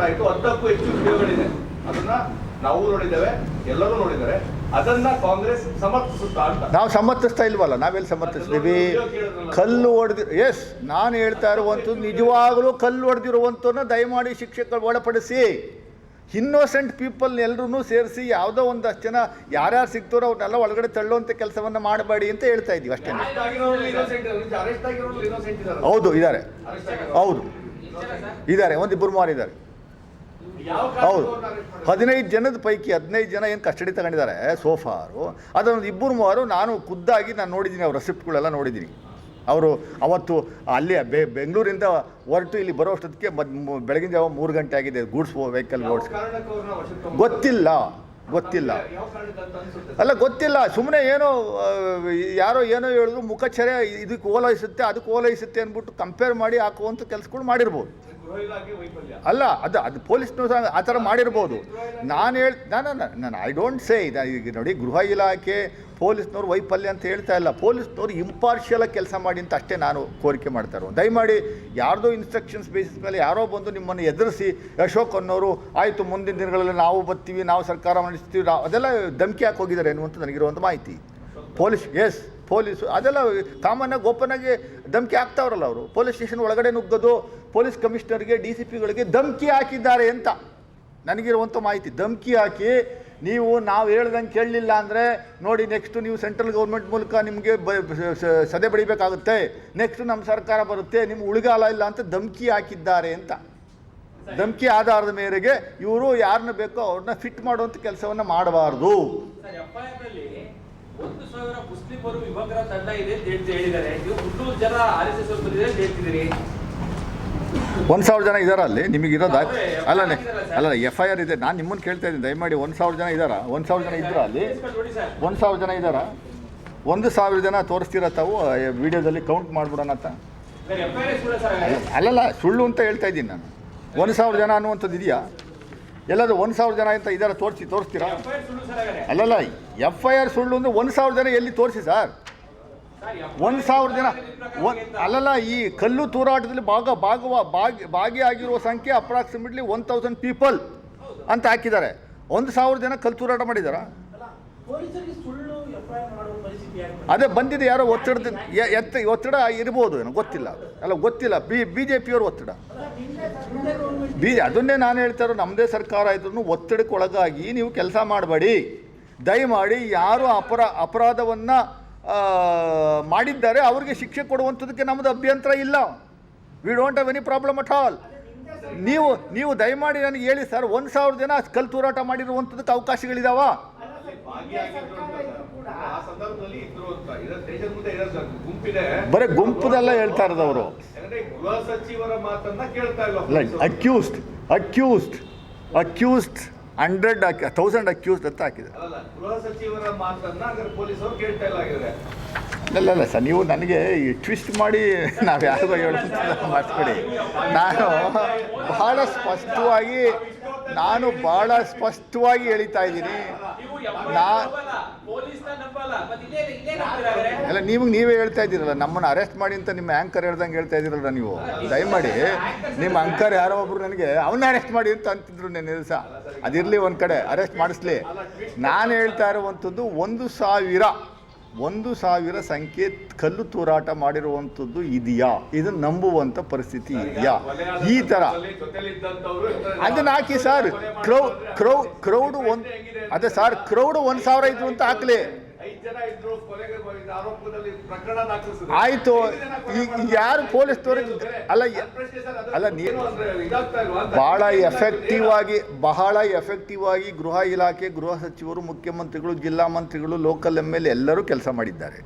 Upload ಆಯಿತು ಹತ್ತಕ್ಕೂ ಹೆಚ್ಚು ವಿಡಿಯೋಗಳಿದೆ ಅದನ್ನ ನಾವು ನೋಡಿದ್ದೇವೆ ಎಲ್ಲರೂ ನೋಡಿದ್ದಾರೆ. ಅದನ್ನ ಕಾಂಗ್ರೆಸ್ ಸಮರ್ಥಿಸುತ್ತಾ ಅಂತ. ನಾವು ಸಮರ್ಥಿಸ್ತಾ ಇಲ್ವಲ್ಲ ನಾವೆಲ್ಲಿ ಸಮರ್ಥಿಸ್ತೀವಿ? ಕಲ್ಲು ಹೊಡೆದಿ ಎಸ್ ನಾನು ಹೇಳ್ತಾ ಇರುವಂಥದ್ದು ನಿಜವಾಗಲೂ ಕಲ್ಲು ಹೊಡೆದಿರುವಂಥನ್ನ ದಯಮಾಡಿ ಶಿಕ್ಷಕರು ಒಳಪಡಿಸಿ. ಇನ್ನೋಸೆಂಟ್ ಪೀಪಲ್ ಎಲ್ಲರೂ ಸೇರಿಸಿ ಯಾವುದೋ ಒಂದಷ್ಟು ಜನ ಯಾರ್ಯಾರು ಸಿಗ್ತಾರೋ ಅವ್ರನ್ನೆಲ್ಲ ಒಳಗಡೆ ತಳ್ಳುವಂಥ ಕೆಲಸವನ್ನು ಮಾಡಬೇಡಿ ಅಂತ ಹೇಳ್ತಾ ಇದ್ದೀವಿ ಅಷ್ಟೇ. ಹೌದು ಇದ್ದಾರೆ. ಹೌದು. ಇದ್ದಾರೆ ಒಂದಿಬ್ಬರು ಮಾರಿದ್ದಾರೆ. ಹೌದು. ಹದಿನೈದು ಜನದ ಪೈಕಿ ಹದಿನೈದು ಜನ ಏನು ಕಸ್ಟಡಿ ತಗೊಂಡಿದ್ದಾರೆ? ಸೋಫಾರು ಅದೊಂದು ಇಬ್ಬರು ಮೂವರು ನಾನು ಖುದ್ದಾಗಿ ನಾನು ನೋಡಿದ್ದೀನಿ ಅವ್ರ ರೆಸಿಪ್ಟ್ಗಳೆಲ್ಲ ನೋಡಿದ್ದೀನಿ. ಅವರು ಅವತ್ತು ಅಲ್ಲಿ ಬೆ ಬೆಂಗಳೂರಿಂದ ಹೊರಟು ಇಲ್ಲಿ ಬರೋ ಅಷ್ಟೊತ್ತಿಗೆ ಬೆಳಗಿನ ಜಾವ ಮೂರು ಗಂಟೆ ಆಗಿದೆ ಗೂಡ್ಸ್ ವೆಹಿಕಲ್ ತಗೊಂಡು- ಗೊತ್ತಿಲ್ಲ ಗೊತ್ತಿಲ್ಲ. ಅಲ್ಲ ಗೊತ್ತಿಲ್ಲ. ಸುಮ್ಮನೆ ಏನೋ ಯಾರೋ ಏನೋ ಹೇಳಿದ್ರು ಮುಖಚರ್ಯ ಇದಕ್ಕೆ ಓಲೈಸುತ್ತೆ ಅದಕ್ಕೆ ಓಲೈಸುತ್ತೆ ಅಂದ್ಬಿಟ್ಟು ಕಂಪೇರ್ ಮಾಡಿ ಹಾಕುವಂಥ ಕೆಲಸಗಳು ಮಾಡಿರ್ಬೋದು. ಅಲ್ಲ ಅದು ಅದು ಪೊಲೀಸ್ನೂ ಸಹ ಆ ಥರ ಮಾಡಿರ್ಬೋದು. ನಾನು ಹೇಳ್ ನಾನು ನಾನು ಐ ಡೋಂಟ್ ಸೇ ಈಗ ನೋಡಿ ಗೃಹ ಇಲಾಖೆ ಪೊಲೀಸ್ನವ್ರು ವೈಫಲ್ಯ ಅಂತ ಹೇಳ್ತಾ ಇಲ್ಲ. ಪೊಲೀಸ್ನವ್ರು ಇಂಪಾರ್ಷಿಯಲಾಗಿ ಕೆಲಸ ಮಾಡಿ ಅಂತ ಅಷ್ಟೇ ನಾನು ಕೋರಿಕೆ ಮಾಡ್ತಾ ಇರೋದು. ದಯಮಾಡಿ ಯಾರ್ದೋ ಇನ್ಸ್ಟ್ರಕ್ಷನ್ಸ್ ಬೇಸಿಸ್ ಮೇಲೆ ಯಾರೋ ಬಂದು ನಿಮ್ಮನ್ನು ಎದುರಿಸಿ ಅಶೋಕ್ ಅನ್ನೋರು ಆಯಿತು ಮುಂದಿನ ದಿನಗಳಲ್ಲಿ ನಾವು ಬರ್ತೀವಿ ನಾವು ಸರ್ಕಾರ ನಡೆಸ್ತೀವಿ ಅದೆಲ್ಲ ಧಮಕಿ ಹಾಕಿ ಹೋಗಿದ್ದಾರೆ ಅನ್ನುವಂಥ ನನಗಿರುವಂಥ ಮಾಹಿತಿ. ಪೊಲೀಸ್ ಎಸ್ ಪೊಲೀಸು ಅದೆಲ್ಲ ಕಾಮನ್ನಾಗಿ ಆಗಿ ಧಮಕಿ ಹಾಕ್ತಾವ್ರಲ್ಲ ಅವರು. ಪೊಲೀಸ್ ಸ್ಟೇಷನ್ ಒಳಗಡೆ ನುಗ್ಗೋದು ಪೊಲೀಸ್ ಕಮಿಷನರ್ಗೆ, ಡಿ ಸಿ ಪಿಗಳಿಗೆ ಧಮಕಿ ಹಾಕಿದ್ದಾರೆ ಅಂತ. ನನಗಿರುವಂಥ ಮಾಹಿತಿ, ಧಮಕಿ ಹಾಕಿ ನೀವು ನಾವು ಹೇಳ್ದಂಗೆ ಕೇಳಲಿಲ್ಲ ಅಂದರೆ ನೋಡಿ ನೆಕ್ಸ್ಟು ನೀವು ಸೆಂಟ್ರಲ್ ಗೌರ್ಮೆಂಟ್ ಮೂಲಕ ನಿಮಗೆ ಬ ಸದೆ ಬಡಿಬೇಕಾಗುತ್ತೆ. ನೆಕ್ಸ್ಟು ನಮ್ಮ ಸರ್ಕಾರ ಬರುತ್ತೆ ನಿಮ್ಮ ಉಳಿಗಾಲ ಇಲ್ಲ ಅಂತ ಧಮಕಿ ಹಾಕಿದ್ದಾರೆ ಅಂತ. ಧಮಕಿ ಆಧಾರದ ಮೇರೆಗೆ ಇವರು ಯಾರನ್ನ ಬೇಕೋ ಅವ್ರನ್ನ ಫಿಟ್ ಮಾಡುವಂಥ ಕೆಲಸವನ್ನು ಮಾಡಬಾರ್ದು. ಒಂದು ಸಾವಿರ ಮುಸ್ಲಿಮರು ಯುವಕರ ತಂಡ ಇದೆ ಅಂತ ಹೇಳಿದ್ದಾರೆ. ನೀವು ಮುನ್ನೂರು ಜನ ಆರ್ ಎಸ್ ಎಸ್ ಬಂದಿದೆ ಅಂತ ಹೇಳ್ತಿದ್ದೀರಿ. ಒಂದು ಸಾವಿರ ಜನ ಇದಾರ ಅಲ್ಲಿ? ನಿಮಗೆ ಇರೋದ ಅಲ್ಲ ಅಲ್ಲ ಎಫ್ ಐ ಆರ್ ಇದೆ. ನಾನು ನಿಮ್ಮನ್ನು ಕೇಳ್ತಾ ಇದ್ದೀನಿ. ದಯಮಾಡಿ ಒಂದು ಸಾವಿರ ಜನ ಇದ್ದಾರಾ ಒಂದು ಸಾವಿರ ಜನ ಇದ್ರ ಅಲ್ಲಿ? ಒಂದು ಸಾವಿರ ಜನ ಇದ್ದಾರಾ ಒಂದು ಸಾವಿರ ಜನ ತೋರಿಸ್ತೀರ ತಾವು? ವಿಡಿಯೋದಲ್ಲಿ ಕೌಂಟ್ ಮಾಡ್ಬಿಡೋಣ ಅಂತ? ಅಲ್ಲಲ್ಲ ಸುಳ್ಳು ಅಂತ ಹೇಳ್ತಾ ಇದ್ದೀನಿ ನಾನು. ಒಂದು ಸಾವಿರ ಜನ ಅನ್ನುವಂಥದ್ದು ಇದೆಯಾ? ಎಲ್ಲಾದರೂ ಒಂದು ಸಾವಿರ ಜನ ಅಂತ ಇದಾರೆ, ತೋರಿಸಿ, ತೋರಿಸ್ತೀರಾ? ಅಲ್ಲಲ್ಲ ಎಫ್ ಐ ಆರ್ ಸುಳ್ಳು ಅಂದರೆ ಒಂದು ಸಾವಿರ ಜನ ಎಲ್ಲಿ ತೋರಿಸಿ ಸರ್ ಒಂದು ಸಾವಿರ ಜನ ಅಲ್ಲಲ್ಲ, ಈ ಕಲ್ಲು ತೂರಾಟದಲ್ಲಿ ಭಾಗ, ಭಾಗವ, ಭಾಗಿ ಭಾಗಿಯಾಗಿರುವ ಸಂಖ್ಯೆ ಅಪ್ರಾಕ್ಸಿಮೇಟ್ಲಿ ಒನ್ ತೌಸಂಡ್ ಪೀಪಲ್ ಅಂತ ಹಾಕಿದ್ದಾರೆ. ಒಂದು ಸಾವಿರ ಜನ ಕಲ್ಲು ತೂರಾಟ ಮಾಡಿದಾರ? ಅದೇ ಬಂದಿದೆ ಯಾರೋ ಒತ್ತಡದ ಎತ್ತ, ಒತ್ತಡ ಇರ್ಬೋದು ಏನೋ, ಗೊತ್ತಿಲ್ಲ. ಅಲ್ಲ, ಗೊತ್ತಿಲ್ಲ. ಬಿ ಬಿ ಜೆ ಪಿಯವ್ರ ಒತ್ತಡ ಅಲ್ಲ, ನಿನ್ನೆ ನಿನ್ನೆ ಗೌರ್ಮೆಂಟ್ ಬಿ, ಅದನ್ನೇ ನಾನು ಹೇಳ್ತಾರೋ ನಮ್ಮದೇ ಸರ್ಕಾರ ಇದ್ರೂ ಒತ್ತಡಕ್ಕೆ ಒಳಗಾಗಿ ನೀವು ಕೆಲಸ ಮಾಡಬೇಡಿ. ದಯಮಾಡಿ ಯಾರು ಅಪರ, ಅಪರಾಧವನ್ನು ಮಾಡಿದ್ದಾರೆ, ಅವ್ರಿಗೆ ಶಿಕ್ಷೆ ಕೊಡುವಂಥದ್ದಕ್ಕೆ ನಮ್ಮದು ಅಭ್ಯಂತರ ಇಲ್ಲ. We don't have any problem at all ನೀವು ನೀವು ದಯಮಾಡಿ ನನಗೆ ಹೇಳಿ, ಸರ್, ಒಂದು ಸಾವಿರ ಜನ ಕಲ್ತೂರಾಟ ಮಾಡಿರುವಂಥದ್ದಕ್ಕೆ ಅವಕಾಶಗಳಿದಾವ? ಬರೀ ಗುಂಪದೆಲ್ಲ ಹೇಳ್ತಾ ಇರೋದು ಅವರು ಗೃಹ ಸಚಿವರ ಮಾತನ್ನ ಕೇಳ್ತಾ ಇಲ್ಲ accused accused accused hundred thousand accused ಅಂತ ಹಾಕಿದೆ ಇಲ್ಲ ಆಗಿದ್ರೆ ಇಲ್ಲ ಸರ್ ನೀವು ನನಗೆ ಈ ಟ್ವಿಸ್ಟ್ ಮಾಡಿ ನಾವು ಯಾರಿಗೋ ಹೇಳೋದು ಮಾಡಿಸ್ಕೊಡಿ ನಾನು ಬಹಳ ಸ್ಪಷ್ಟವಾಗಿ ನಾನು ಬಹಳ ಸ್ಪಷ್ಟವಾಗಿ ಹೇಳ್ತಾ ಇದ್ದೀನಿ. ನಾ? ಎಲ್ಲ ನೀವು ನೀವೇ ಹೇಳ್ತಾ ಇದ್ದೀರಲ್ಲ ನಮ್ಮನ್ನು ಅರೆಸ್ಟ್ ಮಾಡಿ ಅಂತ ನಿಮ್ಮ ಆ್ಯಂಕರ್ ಹೇಳ್ದಂಗೆ ಹೇಳ್ತಾ ಇದ್ದೀರಲ್ಲ ನೀವು. ದಯಮಾಡಿ ನಿಮ್ಮ ಅಂಕರ್ ಯಾರೋ ಒಬ್ರು ನನಗೆ ಅವನ್ನ ಅರೆಸ್ಟ್ ಮಾಡಿ ಅಂತ ಅಂತಿದ್ರು ನೆನೆ ದಿವಸ. ಅದಿರಲಿ ಒಂದು ಕಡೆ ಅರೆಸ್ಟ್ ಮಾಡಿಸ್ಲಿ. ನಾನು ಹೇಳ್ತಾ ಇರುವಂಥದ್ದು ಒಂದು ಸಾವಿರ. ಒಂದು ಸಾವಿರ ಸಂಖ್ಯೆ ಕಲ್ಲು ತೂರಾಟ ಮಾಡಿರುವಂಥದ್ದು ಇದೆಯಾ? ಇದನ್ನು ನಂಬುವಂಥ ಪರಿಸ್ಥಿತಿ ಇದೆಯಾ? ಈ ಥರ ಅದನ್ನು ಹಾಕಿ ಸರ್ ಕ್ರೌ ಕ್ರೌ ಕ್ರೌಡ್ ಒಂದು ಅದೇ ಸರ್ ಕ್ರೌಡ್ ಒಂದು ಸಾವಿರ ಇದ್ರು ಅಂತ ಹಾಕ್ಲಿ. ಆಯ್ತು. ಯಾರು ಪೊಲೀಸ್ ಅಲ್ಲ ಅಲ್ಲ, ಅಂತ. ಬಹಳ ಎಫೆಕ್ಟಿವ್ ಆಗಿ ಬಹಳ ಎಫೆಕ್ಟಿವ್ ಆಗಿ ಗೃಹ ಇಲಾಖೆ ಗೃಹ ಸಚಿವರು ಮುಖ್ಯಮಂತ್ರಿಗಳು ಜಿಲ್ಲಾ ಮಂತ್ರಿಗಳು ಲೋಕಲ್ ಎಂ ಎಲ್ ಎಲ್ಲರೂ ಕೆಲಸ ಮಾಡಿದ್ದಾರೆ.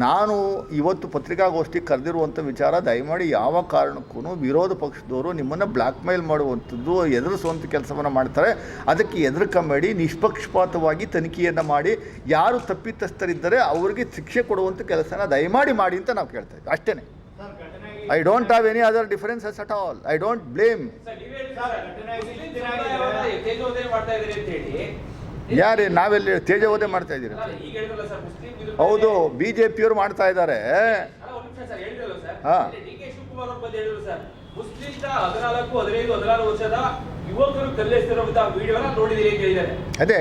ನಾನು ಇವತ್ತು ಪತ್ರಿಕಾಗೋಷ್ಠಿ ಕರೆದಿರುವಂಥ ವಿಚಾರ ದಯಮಾಡಿ ಯಾವ ಕಾರಣಕ್ಕೂ ವಿರೋಧ ಪಕ್ಷದವರು ನಿಮ್ಮನ್ನು ಬ್ಲ್ಯಾಕ್ ಮೇಲ್ ಮಾಡುವಂಥದ್ದು ಎದುರಿಸುವಂಥ ಕೆಲಸವನ್ನು ಮಾಡ್ತಾರೆ. ಅದಕ್ಕೆ ಎದುರುಕಬೇಡಿ ನಿಷ್ಪಕ್ಷಪಾತವಾಗಿ ತನಿಖೆಯನ್ನು ಮಾಡಿ ಯಾರು ತಪ್ಪಿತಸ್ಥರಿದ್ದರೆ ಅವರಿಗೆ ಶಿಕ್ಷೆ ಕೊಡುವಂಥ ಕೆಲಸನ ದಯಮಾಡಿ ಮಾಡಿ ಅಂತ ನಾವು ಕೇಳ್ತಾ ಇದ್ದೀವಿ ಅಷ್ಟೇ I don't have any other differences at all I don't blame sir, ನೀವೇ ಹೇಳಿ ಸರ್, ಮುಸ್ಲಿಂ ಸಮುದಾಯವನ್ನ ತೇಜೋವಧೆ ಮಾಡ್ತಾ ಇದ್ದೀರಿ ಅಂತ ಹೇಳಿ. ಯಾರೇ ನಾವೆಲ್ಲಿ ತೇಜೋವಧೆ ಮಾಡ್ತಾ ಇದ್ದೀರಾ ಹೌದು ಬಿ ಜೆ ಪಿಯವರು ಮಾಡ್ತಾ ಇದ್ದಾರೆ ಹೇಳಿದ್ದಾರೆ ಅದೇ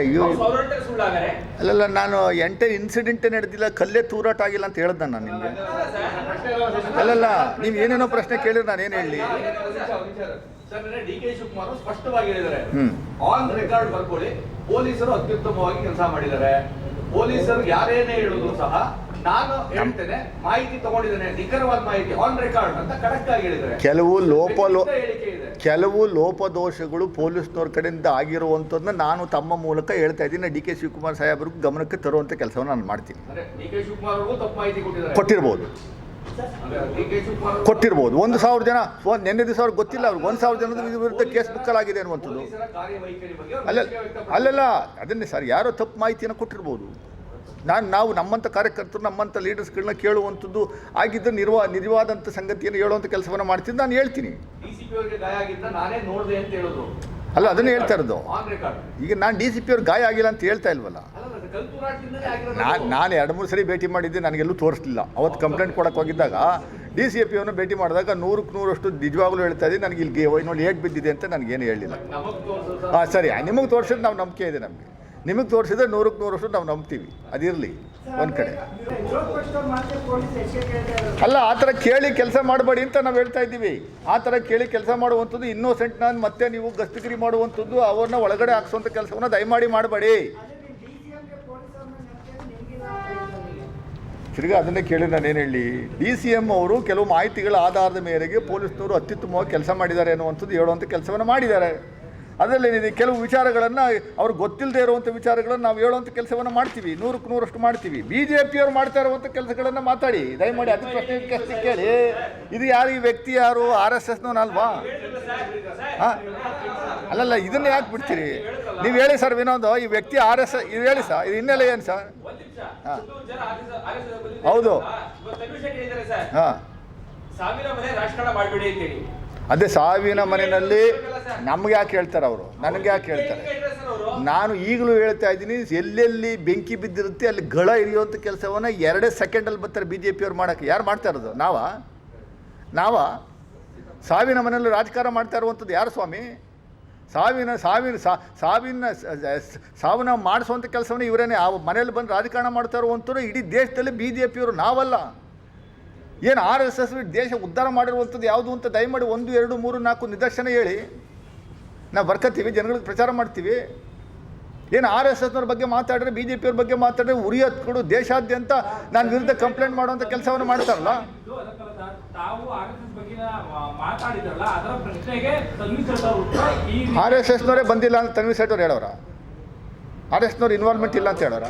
ಅಲ್ಲಲ್ಲ ನಾನು ಎಂಟೇ ಇನ್ಸಿಡೆಂಟ್ ನಡೆದಿಲ್ಲ ಕಲ್ಲೇ ತೂರಾಟ ಆಗಿಲ್ಲ ಅಂತ ಹೇಳ್ದೆ ನಾನು ನಿಮಗೆ ಅಲ್ಲಲ್ಲ ನೀವು ಏನೇನೋ ಪ್ರಶ್ನೆ ಕೇಳಿದ್ರೆ ನಾನು ಏನು ಹೇಳಿ ಸರ್ ಡಿ ಕೆ ಶಿವಕುಮಾರ್ ಸ್ಪಷ್ಟವಾಗಿ ಹೇಳಿದ್ದಾರೆ ಹ್ಮ್. ಆನ್ ರೆಕಾರ್ಡ್ ಬರ್ಕೊಳ್ಳಿ ಪೊಲೀಸರು ಅತ್ಯುತ್ತಮವಾಗಿ ಕೆಲಸ ಮಾಡಿದ್ದಾರೆ ಪೊಲೀಸರು ಯಾರೇನೇ ಹೇಳಿದ್ರು ಸಹ ನಾನು ಹೇಳ್ತೇನೆ ಮಾಹಿತಿ ತಗೊಂಡಿದ್ದೇನೆ ನಿಖರವಾದ ಮಾಹಿತಿ ಆನ್ ರೆಕಾರ್ಡ್ ಅಂತ ಕರೆಕ್ಟ್ ಆಗಿ ಹೇಳಿದ್ದಾರೆ. ಕೆಲವು ಲೋಪ ಕೆಲವು ಲೋಪದೋಷಗಳು ಪೊಲೀಸ್ನವ್ರ ಕಡೆಯಿಂದ ಆಗಿರುವಂಥದ್ದನ್ನ ನಾನು ತಮ್ಮ ಮೂಲಕ ಹೇಳ್ತಾ ಇದ್ದೀನಿ. ಡಿ ಕೆ ಶಿವಕುಮಾರ್ ಸಾಹೇಬ್ರಿಗೂ ಗಮನಕ್ಕೆ ತರುವಂಥ ಕೆಲಸವನ್ನು ನಾನು ಮಾಡ್ತೀನಿ. ಕೊಟ್ಟಿರ್ಬೋದು. ಕೊಟ್ಟಿರ್ಬೋದು. ಒಂದು ಸಾವಿರ ಜನ ಒಂದು ನಿನ್ನೆ ದಿವಸ ಅವ್ರಿಗೆ ಗೊತ್ತಿಲ್ಲ ಅವ್ರಿಗೆ. ಒಂದು ಸಾವಿರ ಜನದ ವಿರುದ್ಧ ಕೇಸ್ ಬುಕ್ಕಲಾಗಿದೆ ಅನ್ನುವಂಥದ್ದು. ಅಲ್ಲ ಅಲ್ಲಲ್ಲ ಅದನ್ನೇ ಸರ್ ಯಾರೋ ತಪ್ಪು ಮಾಹಿತಿಯನ್ನು ಕೊಟ್ಟಿರ್ಬೋದು. ನಾನು ನಾವು ನಮ್ಮಂಥ ಕಾರ್ಯಕರ್ತರು ನಮ್ಮಂಥ ಲೀಡರ್ಸ್ಗಳನ್ನ ಕೇಳುವಂಥದ್ದು ಆಗಿದ್ದ ನಿರ್ವಾ ನಿಜವಾದಂಥ ಸಂಗತಿಯನ್ನು ಹೇಳುವಂಥ ಕೆಲಸವನ್ನು ಮಾಡ್ತೀನಿ ನಾನು ಹೇಳ್ತೀನಿ. ಅಲ್ಲ ಅದನ್ನೇ ಹೇಳ್ತಾ ಇರೋದು. ಈಗ ನಾನು ಡಿ ಸಿ ಪಿ ಅವ್ರಿಗೆ ಗಾಯ ಆಗಿಲ್ಲ ಅಂತ ಹೇಳ್ತಾ ಇಲ್ವಲ್ಲ? ನಾನು ನಾನು ಎರಡು ಮೂರು ಸರಿ ಭೇಟಿ ಮಾಡಿದ್ದೆ ನನಗೆಲ್ಲೂ ತೋರಿಸ್ಲಿಲ್ಲ. ಅವತ್ತು ಕಂಪ್ಲೇಂಟ್ ಕೊಡಕ್ಕೆ ಹೋಗಿದ್ದಾಗ ಡಿ ಸಿ ಎ ಪಿ ಅವನ್ನ ಭೇಟಿ ಮಾಡಿದಾಗ ನೂರಕ್ಕೆ ನೂರಷ್ಟು ನಿಜವಾಗ್ಲೂ ಹೇಳ್ತಾ ಇದ್ದೀನಿ ನನಗೆ ಇಲ್ಲಿ ನೋಡಿ ಹೇಗೆ ಬಿದ್ದಿದೆ ಅಂತ ನನಗೇನು ಹೇಳಿಲ್ಲ. ಹಾಂ ಸರಿ ನಿಮಗೆ ತೋರಿಸಿದ್ರೆ ನಾವು ನಂಬಿಕೆ ಇದೆ ನಮಗೆ. ನಿಮಗೆ ತೋರಿಸಿದ್ರೆ ನೂರಕ್ಕೆ ನೂರಷ್ಟು ನಾವು ನಂಬ್ತೀವಿ. ಅದಿರಲಿ ಒಂದು ಕಡೆ. ಅಲ್ಲ ಆ ಥರ ಕೇಳಿ ಕೆಲಸ ಮಾಡಬೇಡಿ ಅಂತ ನಾವು ಹೇಳ್ತಾ ಇದ್ದೀವಿ. ಆ ಥರ ಕೇಳಿ ಕೆಲಸ ಮಾಡುವಂಥದ್ದು ಇನ್ನೋಸೆಂಟ್ ನಾನು ಮತ್ತೆ ನೀವು ಗಸ್ತಗಿರಿ ಮಾಡುವಂಥದ್ದು ಅವ್ರನ್ನ ಒಳಗಡೆ ಹಾಕ್ಸುವಂಥ ಕೆಲಸವನ್ನು ದಯಮಾಡಿ ಮಾಡಬೇಡಿ ಅದೇ ನೀವು ಡಿ ಸಿ ಎಮ್ಗೆ ಪೊಲೀಸ್ ಅವ್ರನ್ನ ನೆನಪಿದ್ರೆ ನಿಮ್ಗೆ ತಿರ್ಗಾ ಅದನ್ನೇ ಕೇಳಿ ನಾನೇನು ಹೇಳಿ, ಡಿ ಸಿ ಎಂ ಅವರು ಕೆಲವು ಮಾಹಿತಿಗಳ ಆಧಾರದ ಮೇರೆಗೆ ಪೊಲೀಸ್ನವರು ಅತ್ಯುತ್ತಮವಾಗಿ ಕೆಲಸ ಮಾಡಿದ್ದಾರೆ ಅನ್ನುವಂಥದ್ದು ಹೇಳುವಂಥ ಕೆಲಸವನ್ನು ಮಾಡಿದ್ದಾರೆ. ಅದರಲ್ಲೇನಿದೆ ಕೆಲವು ವಿಚಾರಗಳನ್ನು, ಅವ್ರಿಗೆ ಗೊತ್ತಿಲ್ಲದೆ ಇರುವಂಥ ವಿಚಾರಗಳನ್ನು ನಾವು ಹೇಳುವಂಥ ಕೆಲಸವನ್ನು ಮಾಡ್ತೀವಿ, ನೂರಕ್ಕೆ ನೂರಷ್ಟು ಮಾಡ್ತೀವಿ. ಬಿ ಜೆ ಪಿಯವರು ಮಾಡ್ತಾ ಇರುವಂಥ ಕೆಲಸಗಳನ್ನು ಮಾತಾಡಿ, ದಯಮಾಡಿ ಅದು ಪ್ರಶ್ನೆ ಕೆಲಸ ಕೇಳಿ. ಇದು ಯಾರು, ಈ ವ್ಯಕ್ತಿ ಯಾರು, ಆರ್ ಎಸ್ ಎಸ್ನವನಲ್ವಾ ಹಾಂ? ಅಲ್ಲಲ್ಲ, ಇದನ್ನು ಯಾಕೆ ಬಿಡ್ತೀರಿ? ನೀವು ಹೇಳಿ ಸರ್ ವಿನೋದ್ ಈ ವ್ಯಕ್ತಿ ಆರ್ ಎಸ್, ಇದು ಹೇಳಿ ಸರ್, ಇದು ಹಿನ್ನೆಲೆ ಏನು ಸರ್? ಹೌದು. ಹಾಂ. ಅದೇ ಸಾವಿನ ಮನೆಯಲ್ಲಿ ನಮ್ಗೆ ಯಾಕೆ ಹೇಳ್ತಾರೆ ಅವರು? ನನಗೆ ಯಾಕೆ ಹೇಳ್ತಾರೆ? ನಾನು ಈಗಲೂ ಹೇಳ್ತಾ ಇದ್ದೀನಿ ಎಲ್ಲೆಲ್ಲಿ ಬೆಂಕಿ ಬಿದ್ದಿರುತ್ತೆ ಅಲ್ಲಿ ಗಳ ಇರಿಯುವಂಥ ಕೆಲಸವನ್ನು ಎರಡೇ ಸೆಕೆಂಡಲ್ಲಿ ಬರ್ತಾರೆ ಬಿ ಜೆ ಪಿಯವ್ರು ಮಾಡೋಕ್ಕೆ. ಯಾರು ಮಾಡ್ತಾ ಇರೋದು? ನಾವಾ? ನಾವಾ? ಸಾವಿನ ಮನೆಯಲ್ಲಿ ರಾಜಕಾರಣ ಮಾಡ್ತಾ ಇರುವಂಥದ್ದು ಯಾರು ಸ್ವಾಮಿ? ಸಾವಿನ ಸಾವಿನ ಸಾವಿನ ಸಾವನ್ನ ಮಾಡಿಸುವಂಥ ಕೆಲಸವನ್ನು ಇವರೇನೆ. ಆ ಮನೆಯಲ್ಲಿ ಬಂದು ರಾಜಕಾರಣ ಮಾಡ್ತಾ ಅಂತೂ ಇಡೀ ದೇಶದಲ್ಲಿ ಬಿ ಜೆ ಪಿಯವರು ನಾವಲ್ಲ. ಏನು ಆರ್ ಎಸ್ ಎಸ್ ದೇಶ ಉದ್ಧಾರ ಮಾಡಿರುವಂಥದ್ದು ಯಾವುದು ಅಂತ ದಯಮಾಡಿ ಒಂದು, ಎರಡು, ಮೂರು, ನಾಲ್ಕು ನಿದರ್ಶನ ಹೇಳಿ. ನಾವು ಬರ್ಕತ್ತೀವಿ, ಜನಗಳಿಗೆ ಪ್ರಚಾರ ಮಾಡ್ತೀವಿ. ಏನು ಆರ್ ಎಸ್ ಎಸ್ನವ್ರ ಬಗ್ಗೆ ಮಾತಾಡಿದ್ರೆ ಬಿ ಜೆ ಪಿಯವ್ರ ಬಗ್ಗೆ ಮಾತಾಡಿದ್ರೆ ಉರಿ ಹತ್ಕೊಂಡು ದೇಶಾದ್ಯಂತ ನಾನು ವಿರುದ್ಧ ಕಂಪ್ಲೇಂಟ್ ಮಾಡುವಂಥ ಕೆಲಸವನ್ನು ಮಾಡ್ತಾರಲ್ಲ. ಆರ್ ಎಸ್ ಎಸ್ನವರೇ ಬಂದಿಲ್ಲ ಅಂತ ತನ್ವಿ ಸೇಠ್ ಅವ್ರು ಹೇಳೋರ? ಆರ್ ಎಸ್ನವ್ರು ಇನ್ವಾಲ್ವ್ಮೆಂಟ್ ಇಲ್ಲ ಅಂತ ಹೇಳೋರ?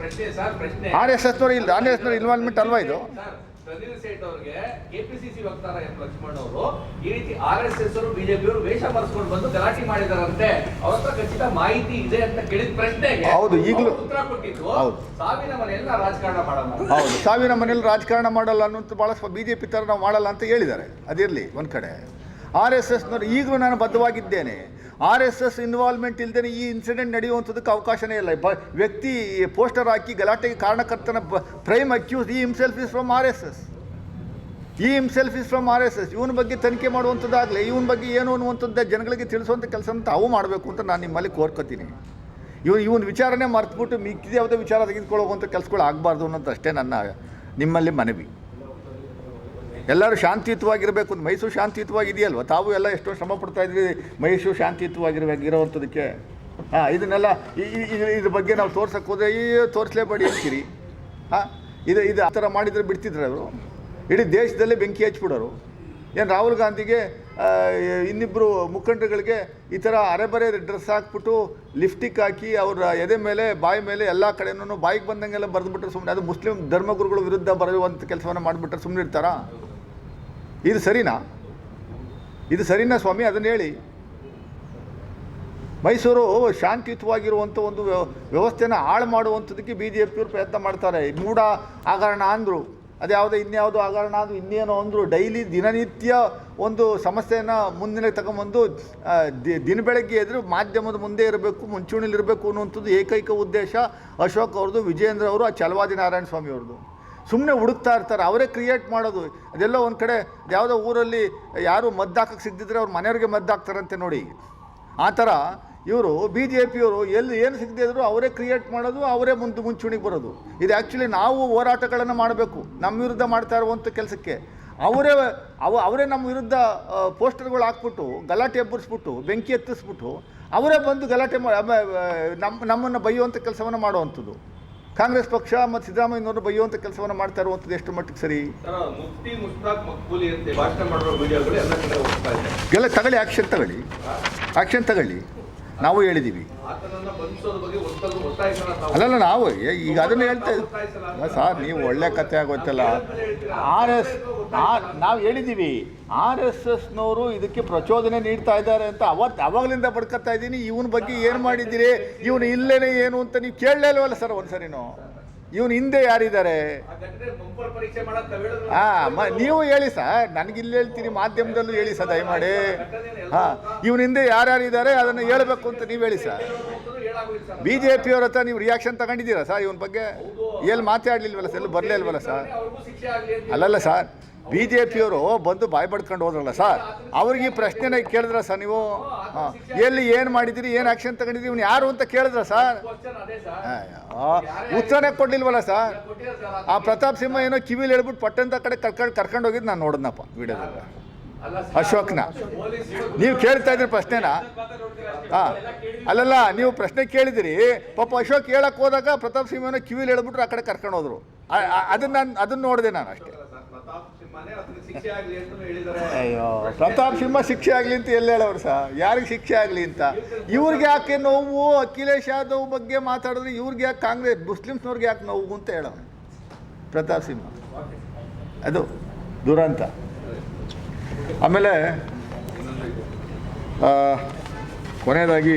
ಪ್ರಶ್ನೆ ಸರ್ ಪ್ರಶ್ನೆ ಆರ್ ಎಸ್ ಎಸ್ನವ್ರು ಇಲ್ಲ ಆರ್ ಎಸ್ ಎಸ್ನವ್ರ ಇನ್ವಾಲ್ವ್ಮೆಂಟ್ ಅಲ್ವಾ ಇದು? ಪ್ರದೀಪ್ ಸೇಠ್ ಅವರಿಗೆ ಕೆಪಿಸಿಸಿ ವಕ್ತಾರ ಎಂ ಲಕ್ಷ್ಮಣ್ ಅವರು ಈ ರೀತಿ ಆರ್ ಎಸ್ ಎಸ್ ಅವರು ಬಿಜೆಪಿ ಅವರು ವೇಷ ಮರೆಸ್ಕೊಂಡು ಬಂದು ಗಲಾಟೆ ಮಾಡಿದಾರಂತೆ. ಅವ್ರ ಹತ್ರ ಖಚಿತ ಮಾಹಿತಿ ಇದೆ ಅಂತ ಕೇಳಿದ ಪ್ರಶ್ನೆಗೆ ಹೌದು, ಈಗಲೂ ಉತ್ತರ ಕೊಟ್ಟಿದ್ದು. ಸಾವಿನ ಮನೆಯಲ್ಲಿ ನಾವು ರಾಜಕಾರಣ ಮಾಡಲ್ಲ. ಹೌದು ಸಾವಿನ ಮನೆಯಲ್ಲಿ ರಾಜಕಾರಣ ಮಾಡಲ್ಲ ಅನ್ನೋಂಥ ಭಾಳ ಬಿಜೆಪಿ ತರ ಥರ ನಾವು ಮಾಡಲ್ಲ ಅಂತ ಹೇಳಿದ್ದಾರೆ. ಅದಿರಲಿ ಒಂದು ಕಡೆ. ಆರ್ ಎಸ್ ಎಸ್ನವರು ಈಗಲೂ ನಾನು ಬದ್ಧವಾಗಿದ್ದೇನೆ. ಆರ್ ಎಸ್ ಎಸ್ ಇನ್ವಾಲ್ವ್ಮೆಂಟ್ ಇಲ್ಲದೇ ಈ ಇನ್ಸಿಡೆಂಟ್ ನಡೆಯುವಂಥದಕ್ಕೆ ಅವಕಾಶನೇ ಇಲ್ಲ. ಬ, ವ್ಯಕ್ತಿ ಪೋಸ್ಟರ್ ಹಾಕಿ ಗಲಾಟೆಗೆ ಕಾರಣಕರ್ತನ ಬ prime accuse he himself is from R S S. He himself is from R S S. ಇವನ ಬಗ್ಗೆ ತನಿಖೆ ಮಾಡುವಂಥದ್ದಾಗಲಿ, ಇವನ ಬಗ್ಗೆ ಏನು ಅನ್ನುವಂಥದ್ದೇ ಜನಗಳಿಗೆ ತಿಳಿಸುವಂಥ ಕೆಲಸ ತಾವು ಮಾಡಬೇಕು ಅಂತ ನಾನು ನಿಮ್ಮಲ್ಲಿ ಕೋರ್ಕೋತೀನಿ. ಇವನು, ಇವನ ವಿಚಾರನೇ ಮರೆತುಬಿಟ್ಟು ಮಿಕ್ಕಿದ ಯಾವುದೇ ವಿಚಾರ ತೆಗೆದುಕೊಳ್ಳುವಂಥ ಕೆಲಸಗಳು ಆಗಬಾರ್ದು ಅನ್ನೋದು ಅಷ್ಟೇ ನನ್ನ ನಿಮ್ಮಲ್ಲಿ ಮನವಿ. ಎಲ್ಲರೂ ಶಾಂತಿಯುತವಾಗಿರಬೇಕು ಅಂತ. ಮೈಸೂರು ಶಾಂತಿಯುತವಾಗಿದೆಯಲ್ವ? ತಾವು ಎಲ್ಲ ಎಷ್ಟೋ ಶ್ರಮ ಪಡ್ತಾ ಇದ್ರಿ ಮೈಸೂರು ಶಾಂತಿಯುತವಾಗಿರಬೇಕು ಇರೋವಂಥದ್ದಕ್ಕೆ ಹಾಂ, ಇದನ್ನೆಲ್ಲ ಈ- ಇದ್ರ ಬಗ್ಗೆ ನಾವು ತೋರ್ಸಕ್ಕೆ ಹೋದರೆ ಈ ತೋರಿಸ್ಲೇಬೇಡಿ ಅಂತೀರಿ. ಹಾಂ, ಇದು ಇದು ಆ ಥರ ಮಾಡಿದರೆ ಬಿಡ್ತಿದ್ರು ಅವರು ಇಡೀ ದೇಶದಲ್ಲೇ ಬೆಂಕಿ ಹಚ್ಬಿಡೋರು. ಏನು ರಾಹುಲ್ ಗಾಂಧಿಗೆ ಇನ್ನಿಬ್ಬರು ಮುಖಂಡರುಗಳಿಗೆ ಈ ಥರ ಅರೆಬರೆ ಡ್ರೆಸ್ ಹಾಕ್ಬಿಟ್ಟು ಲಿಫ್ಟಿಕ್ ಹಾಕಿ ಅವರ ಎದೆ ಮೇಲೆ, ಬಾಯಿ ಮೇಲೆ ಎಲ್ಲ ಕಡೆನೂ ಬಾಯಿಗೆ ಬಂದಂಗೆಲ್ಲ ಬರೆದ್ಬಿಟ್ರೆ ಸುಮ್ಮನೆ ಅದು ಮುಸ್ಲಿಂ ಧರ್ಮಗುರುಗಳ ವಿರುದ್ಧ ಬರೆಯುವಂಥ ಕೆಲಸವನ್ನು ಮಾಡಿಬಿಟ್ರೆ ಸುಮ್ಮನೆ ಇರ್ತಾರಾ ಇದು ಸರಿನಾ? ಇದು ಸರಿನಾ ಸ್ವಾಮಿ? ಅದನ್ನು ಹೇಳಿ. ಮೈಸೂರು ಶಾಂತಿಯುತವಾಗಿರುವಂಥ ಒಂದು ವ್ಯವ- ವ್ಯವಸ್ಥೆನ ಹಾಳು ಮಾಡುವಂಥದ್ದಕ್ಕೆ ಬಿ ಜೆ ಪಿಯವರು ಪ್ರಯತ್ನ ಮಾಡ್ತಾರೆ. ಮೂಢ ಆಗರಣ ಅಂದರು. ಅದ್ಯಾವುದೋ ಇನ್ಯಾವುದೋ ಆಗರಣ ಅಂದರು, ಇನ್ನೇನೋ ಅಂದರು. ಡೈಲಿ ದಿನನಿತ್ಯ ಒಂದು ಸಮಸ್ಯೆಯನ್ನು ಮುಂದಿನ ತಗೊಂಬಂದು ದಿನ ಬೆಳಗ್ಗೆ ಎದುರು ಮಾಧ್ಯಮದ ಮುಂದೆ ಇರಬೇಕು, ಮುಂಚೂಣಿಲಿರಬೇಕು ಅನ್ನುವಂಥದ್ದು ಏಕೈಕ ಉದ್ದೇಶ ಅಶೋಕ್ ಅವ್ರದ್ದು, ವಿಜಯೇಂದ್ರ ಅವರು ಚಲವಾದಿ ನಾರಾಯಣ ಸ್ವಾಮಿ ಅವ್ರದ್ದು. ಸುಮ್ಮನೆ ಹುಡುಕ್ತಾ ಇರ್ತಾರೆ. ಅವರೇ ಕ್ರಿಯೇಟ್ ಮಾಡೋದು. ಅದೆಲ್ಲ ಒಂದು ಕಡೆ ಯಾವುದೋ ಊರಲ್ಲಿ ಯಾರು ಮದ್ದಾಕಕ್ಕೆ ಸಿಗದಿದ್ರೆ ಅವ್ರ ಮನೆಯವ್ರಿಗೆ ಮದ್ದಾಕ್ತಾರಂತೆ ನೋಡಿ. ಆ ಥರ ಇವರು ಬಿ ಜೆ ಪಿಯವರು ಎಲ್ಲಿ ಏನು ಸಿಗದೇ ಇದ್ರು ಅವರೇ ಕ್ರಿಯೇಟ್ ಮಾಡೋದು, ಅವರೇ ಮುಂದೆ ಮುಂಚೂಣಿಗೆ ಬರೋದು. ಇದು ಆ್ಯಕ್ಚುಲಿ ನಾವು ಹೋರಾಟಗಳನ್ನು ಮಾಡಬೇಕು. ನಮ್ಮ ವಿರುದ್ಧ ಮಾಡ್ತಾ ಇರುವಂಥ ಕೆಲಸಕ್ಕೆ. ಅವರೇ, ಅವ, ಅವರೇ ನಮ್ಮ ವಿರುದ್ಧ ಪೋಸ್ಟರ್ಗಳು ಹಾಕ್ಬಿಟ್ಟು, ಗಲಾಟೆ ಎಬ್ಬರಿಸ್ಬಿಟ್ಟು ಬೆಂಕಿ ಎತ್ತಿಸ್ಬಿಟ್ಟು, ಅವರೇ ಬಂದು ಗಲಾಟೆ ನಮ್ಮ ನಮ್ಮನ್ನು ಬೈಯುವಂಥ ಕೆಲಸವನ್ನು ಮಾಡುವಂಥದ್ದು. ಕಾಂಗ್ರೆಸ್ ಪಕ್ಷ ಮತ್ತು ಸಿದ್ದರಾಮಯ್ಯನವರು ಬೈಯುವಂಥ ಕೆಲಸವನ್ನು ಮಾಡ್ತಾ ಇರುವಂಥದ್ದು ಎಷ್ಟು ಮಟ್ಟಿಗೆ ಸರಿ? ಎಲ್ಲ ತಗೊಳ್ಳಿ ಆ್ಯಕ್ಷನ್ ತಗೊಳ್ಳಿ. ಆ್ಯಕ್ಷನ್ ತಗೊಳ್ಳಿ. ನಾವು ಹೇಳಿದ್ದೀವಿ. ಅಲ್ಲಲ್ಲ ನಾವು ಈಗ ಅದನ್ನು ಹೇಳ್ತಾ ಸರ್ ನೀವು ಒಳ್ಳೆ ಕತೆ ಆಗೋತ್ತಲ್ಲ ಆರ್ ಎಸ್ ನಾವು ಹೇಳಿದ್ದೀವಿ. ಆರ್ ಎಸ್ ಎಸ್ನವರು ಇದಕ್ಕೆ ಪ್ರಚೋದನೆ ನೀಡ್ತಾ ಇದ್ದಾರೆ ಅಂತ ಅವತ್ತು ಅವಾಗಲಿಂದ ಬಡ್ಕೊತಾ ಇದ್ದೀನಿ. ಇವನ ಬಗ್ಗೆ ಏನು ಮಾಡಿದ್ದೀರಿ? ಇವನು ಇಲ್ಲೇನೆ ಏನು ಅಂತ ನೀವು ಕೇಳಲೇ ಇಲ್ವಲ್ಲ ಸರ್ ಒಂದ್ಸರಿನೂ. ಇವನು ಹಿಂದೆ ಯಾರಿದ್ದಾರೆ. ಹಾಂ ನೀವು ಹೇಳಿ ಸರ್ ನನಗಿಲ್ಲಿ ಇಲ್ಲಿ ಹೇಳ್ತೀನಿ ಮಾಧ್ಯಮದಲ್ಲೂ ಹೇಳಿ ಸರ್ ದಯಮಾಡಿ. ಹಾಂ ಇವನ ಹಿಂದೆ ಯಾರ್ಯಾರಿದ್ದಾರೆ ಅದನ್ನು ಹೇಳಬೇಕು ಅಂತ ನೀವು ಹೇಳಿ ಸರ್ ಬಿ ಜೆ ಪಿಯವ್ರ ಹತ್ರ ನೀವು ರಿಯಾಕ್ಷನ್ ತಗೊಂಡಿದ್ದೀರಾ ಸರ್ ಇವನ ಬಗ್ಗೆ? ಎಲ್ಲಿ ಮಾತಾಡಲಿಲ್ವಲ್ಲ ಸರ್ ಎಲ್ಲೂ ಬರಲೇ ಇಲ್ವಲ್ಲ ಸರ್ ಅಲ್ಲಲ್ಲ ಸರ್ ಬಿ ಜೆ ಪಿಯವರು ಬಂದು ಬಾಯ್ ಪಡ್ಕೊಂಡು ಹೋದ್ರಲ್ಲ ಸರ್? ಅವ್ರಿಗೆ ಈ ಪ್ರಶ್ನೆನ ಕೇಳಿದ್ರ ಸರ್ ನೀವು? ಹಾಂ. ಎಲ್ಲಿ ಏನು ಮಾಡಿದಿರಿ ಏನು ಆ್ಯಕ್ಷನ್ ತಗೊಂಡಿದ್ರಿ ಇವ್ನು ಯಾರು ಅಂತ ಕೇಳಿದ್ರ ಸರ್? ಉತ್ತರನೆ ಕೊಡ್ಲಿಲ್ವಲ್ಲ ಸರ್? ಆ ಪ್ರತಾಪ್ ಸಿಂಹ ಏನೋ ಕಿವಿಲಿ ಹೇಳ್ಬಿಟ್ಟು ಪಟ್ಟಂತ ಕಡೆ ಕರ್ಕೊಂಡು ಕರ್ಕೊಂಡು ಹೋಗಿದ್ದು ನಾನು ನೋಡಿದ್ನಪ್ಪ ಸರ್, ಅಶೋಕ್ನ ನೀವು ಕೇಳ್ತಾ ಇದ್ರಿ ಪ್ರಶ್ನೆನ? ಅಲ್ಲಲ್ಲ ನೀವು ಪ್ರಶ್ನೆ ಕೇಳಿದಿರಿ. ಪಾಪ ಅಶೋಕ್ ಹೇಳಕ್ಕೆ ಹೋದಾಗ ಪ್ರತಾಪ್ ಸಿಂಹನ ಕಿವಿಲಿ ಹೇಳ್ಬಿಟ್ರು ಆ ಕಡೆ ಕರ್ಕೊಂಡು ಹೋದ್ರು. ಅದನ್ನ ನಾನು ಅದನ್ನ ನೋಡಿದೆ ನಾನು ಅಷ್ಟೇ. ಅಯ್ಯೋ, ಪ್ರತಾಪ್ ಸಿಂಹ ಶಿಕ್ಷೆ ಆಗಲಿ ಅಂತ ಎಲ್ಲಿ ಹೇಳೋರು ಸಹ? ಯಾರಿಗೆ ಶಿಕ್ಷೆ ಆಗಲಿ ಅಂತ? ಇವ್ರಿಗೆ ಯಾಕೆ ನೋವು? ಅಖಿಲೇಶ್ ಯಾದವ್ ಬಗ್ಗೆ ಮಾತಾಡಿದ್ರೆ ಇವ್ರಿಗೆ ಯಾಕೆ ಕಾಂಗ್ರೆಸ್, ಮುಸ್ಲಿಮ್ಸ್ನವ್ರಿಗೆ ಯಾಕೆ ನೋವು ಅಂತ ಹೇಳೋನು ಪ್ರತಾಪ್ ಸಿಂಹ. ಅದು ದುರಂತ. ಆಮೇಲೆ ಕೊನೆಯದಾಗಿ